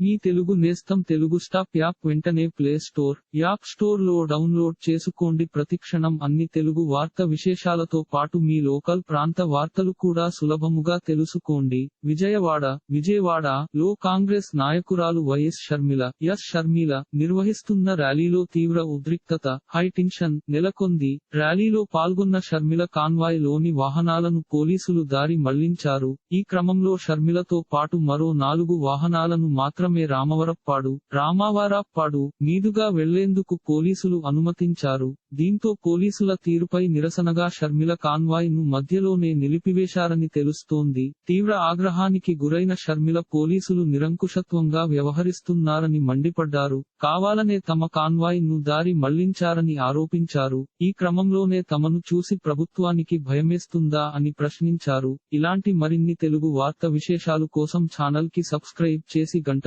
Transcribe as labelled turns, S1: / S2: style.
S1: మీ తెలుగు నేస్తం Telugu stop app వెంటనే play store app స్టోర్లో డౌన్లోడ్ చేసుకోండి. ప్రతిక్షణం అన్ని తెలుగు వార్త విశేషాలతో పాటు మీ లోకల్ ప్రాంత వార్తలు కూడా సులభముగా తెలుసుకోండి. విజయవాడ విజయవాడ లో కాంగ్రెస్ నాయకురాలు వైఎస్ షర్మిల ఎస్ షర్మిల నిర్వహిస్తున్న ర్యాలీలో తీవ్ర ఉద్రిక్తత హైటెన్షన్ నెలకొంది. ర్యాలీలో పాల్గొన్న షర్మిల కాన్వాయ్లోని వాహనాలను పోలీసులు దారి మళ్ళించారు. ఈ క్రమంలో షర్మిలతో పాటు మరో నాలుగు వాహనాలను మాత్రం మాత్రమే రామవరప్పాడు రామావారప్పాడు మీదుగా వెళ్ళేందుకు పోలీసులు అనుమతించారు. దీంతో పోలీసుల తీరుపై నిరసనగా షర్మిల కాన్వాయ్ను మధ్యలోనే నిలిపివేశారని తెలుస్తోంది. తీవ్ర ఆగ్రహానికి గురైన షర్మిల పోలీసులు నిరంకుశత్వంగా వ్యవహరిస్తున్నారని మండిపడ్డారు. కావాలనే తమ కాన్వాయ్ను దారి మళ్ళించారని ఆరోపించారు. ఈ క్రమంలోనే తమను చూసి ప్రభుత్వానికి భయమేస్తుందా అని ప్రశ్నించారు. ఇలాంటి మరిన్ని తెలుగు వార్త విశేషాలు కోసం ఛానల్కి సబ్స్క్రైబ్ చేసి గంట